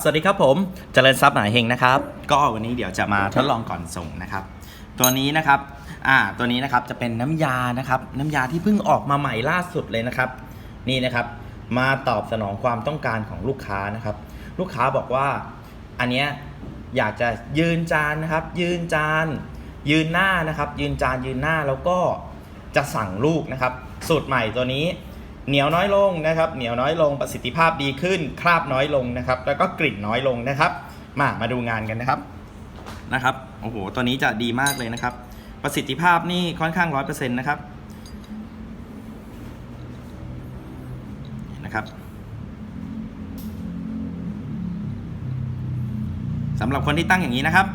สวัสดีครับผมเจริญทรัพย์หมายเฮงนะครับ ก็วันนี้เดี๋ยวจะมาทดลองก่อนส่งนะครับ ตัวนี้นะครับอ่าตัวนี้นะครับจะเป็นน้ำยานะครับ น้ำยาที่เพิ่งออกมาใหม่ล่าสุดเลยนะครับ นี่นะครับ มาตอบสนองความต้องการของลูกค้านะครับ ลูกค้าบอกว่า อันเนี้ยอยากจะยืนจานนะครับ ยืนจาน ยืนหน้านะครับ ยืนจานยืนหน้าแล้วก็จะสั่งลูกนะครับ สูตรใหม่ตัวนี้ เหนียวน้อยลงนะครับ เหนียวน้อยลงประสิทธิภาพดีขึ้น คราบน้อยลงนะครับ แล้วก็กลิ่นน้อยลงนะครับ มามาดูงานกันนะครับนะครับโอ้โหตัวนี้จะดีมากเลยนะครับ ประสิทธิภาพนี่ค่อนข้างร้อยเปอร์เซ็นต์นะครับนะครับสำหรับคนที่ตั้งอย่างนี้นะครับ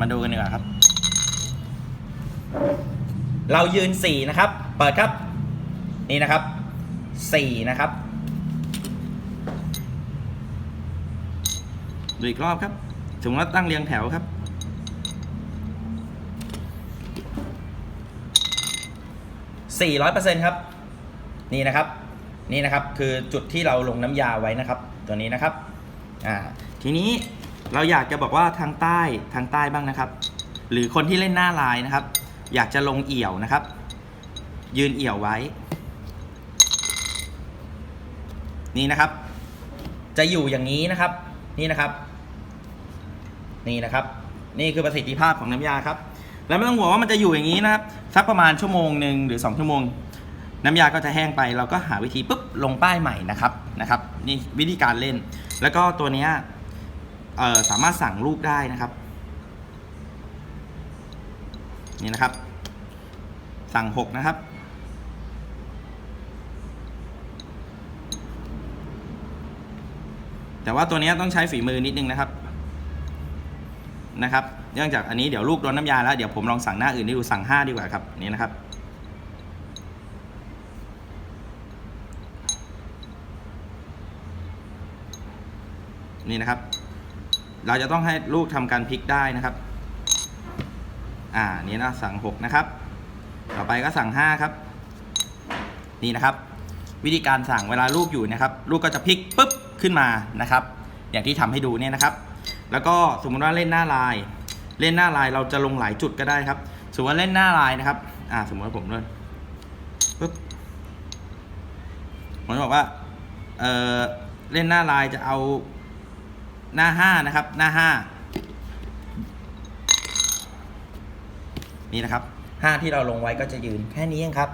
มาดูกันดีกว่าครับ เรายืนสี่นะครับ เปิดครับ นี่นะครับ สี่นะครับ ดูอีกรอบครับสมมติว่าตั้งเรียงแถวครับสี่ร้อยเปอร์เซ็นต์ครับ นี่นะครับ นี่นะครับคือจุดที่เราลงน้ำยาไว้นะครับ ตัวนี้นะครับ อ่า ทีนี้เราอยากจะบอกว่าทางใต้ทางใต้บ้างนะครับ หรือคนที่เล่นหน้าลายนะครับ อยากจะลงเอี่ยวนะครับ ยืนเอี่ยวไว้ นี่นะครับ จะอยู่อย่างนี้นะครับ นี่นะครับ นี่นะครับ นี่คือประสิทธิภาพของน้ำยาครับ แล้วไม่ต้องห่วงว่ามันจะอยู่อย่างนี้นะครับสักประมาณชั่วโมงหนึ่งหรือ 2 ชั่วโมง น้ำยาก็จะแห้งไป เราก็หาวิธีปุ๊บลงป้ายใหม่นะครับนะครับ นี่วิธีการเล่น แล้วก็ตัวนี้เอ่อสามารถสั่งลูกได้นะครับ นี่นะครับ สั่ง 6 นะครับ แต่ว่าตัวนี้ต้องใช้ฝีมือนิดนึงนะครับนะครับ เนื่องจากอันนี้เดี๋ยวลูกโดนน้ำยาแล้วเดี๋ยวผมลองสั่งหน้าอื่นให้ดูสั่ง 5 ดีกว่าครับนี่นะครับ นี่นะครับ เราจะต้องให้ลูกทำการพลิกได้นะครับ อ่านี่นะสั่ง 6 นะครับ ต่อไปก็สั่ง 5 ครับ นี่นะครับ วิธีการสั่งเวลาลูกอยู่นะครับ ลูกก็จะพลิกปุ๊บ ขึ้นมานะครับ อย่างที่ทำให้ดูเนี่ยนะครับ แล้วก็สมมติว่าเล่นหน้าลาย เล่นหน้าลายเราจะลงหลายจุดก็ได้ครับ สมมติว่าเล่นหน้าลายนะครับ อ่า สมมติว่าผมเล่นปุ๊บผมจะบอกว่า เออเล่นหน้าลายจะเอาหน้าห้านะครับ หน้าห้านี่นะครับห้าที่เราลงไว้ก็จะยืนแค่นี้เองครับ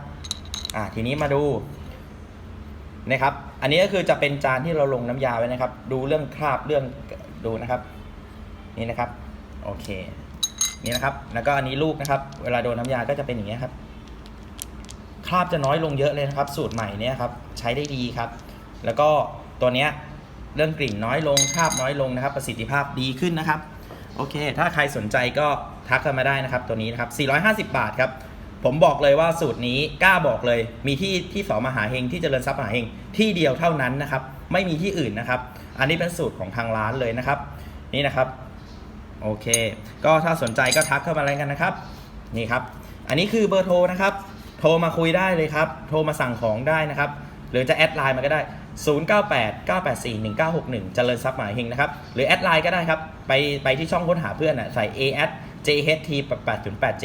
อ่า ทีนี้มาดู นะครับ อันนี้ก็คือจะเป็นจานที่เราลงน้ำยาไว้นะครับ ดูเรื่องคราบเรื่องดูนะครับ นี่นะครับโอเค นี่นะครับ แล้วก็อันนี้ลูกนะครับ เวลาโดนน้ำยาก็จะเป็นอย่างนี้ครับคราบจะน้อยลงเยอะเลยนะครับ สูตรใหม่เนี่ยครับใช้ได้ดีครับ แล้วก็ตัวเนี้ยเรื่องกลิ่นน้อยลงคราบน้อยลงนะครับ ประสิทธิภาพดีขึ้นนะครับ โอเค ถ้าใครสนใจก็ทักกันมาได้นะครับ ตัวนี้นะครับ 450 บาทครับ ผมบอกเลยว่าสูตรนี้กล้าบอกเลย มีที่ที่สอมหาเฮงที่เจริญทรัพย์มหาเฮงที่เดียวเท่านั้นนะครับ ไม่มีที่อื่นนะครับ อันนี้เป็นสูตรของทางร้านเลยนะครับ นี่นะครับโอเค ก็ถ้าสนใจก็ทักเข้ามาอะไรกันนะครับ นี่ครับ อันนี้คือเบอร์โทรนะครับ โทรมาคุยได้เลยครับ โทรมาสั่งของได้นะครับ หรือจะแอดไลน์มาก็ได้ 098 984 1961 เจริญทรัพย์หมายเฮงนะครับ หรือแอดไลน์ก็ได้ครับ ไปไปที่ช่องค้นหาเพื่อนอะใส่ a s jht 8.08G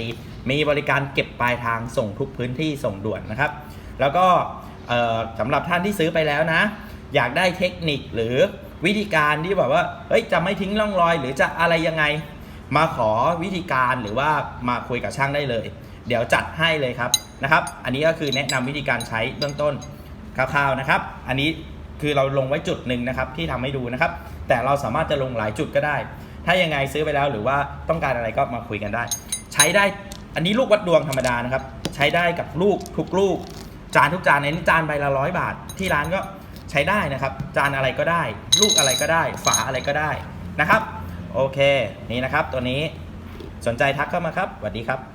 มีบริการเก็บปลายทางส่งทุกพื้นที่ส่งด่วนนะครับ แล้วก็สำหรับท่านที่ซื้อไปแล้วนะ อยากได้เทคนิคหรือวิธีการที่แบบว่าเฮ้ยจะไม่ทิ้งร่องรอย หรือจะอะไรยังไง มาขอวิธีการหรือว่ามาคุยกับช่างได้เลย เดี๋ยวจัดให้เลยครับนะครับ อันนี้ก็คือแนะนำวิธีการใช้เบื้องต้นคร่าวๆนะครับ อันนี้คือเราลงไว้จุดหนึ่งนะครับที่ทำให้ดูนะครับ แต่เราสามารถจะลงหลายจุดก็ได้ ถ้ายังไงซื้อไปแล้วหรือว่าต้องการอะไรก็มาคุยกันได้ ใช้ได้อันนี้ลูกวัดดวงธรรมดานะครับ ใช้ได้กับลูกทุกลูก จานทุกจานในนี้จานใบละร้อยบาท ที่ร้านก็ใช้ได้นะครับ จานอะไรก็ได้ ลูกอะไรก็ได้ ฝาอะไรก็ได้นะครับ โอเค นี่นะครับ ตัวนี้สนใจทักเข้ามาครับสวัสดีครับ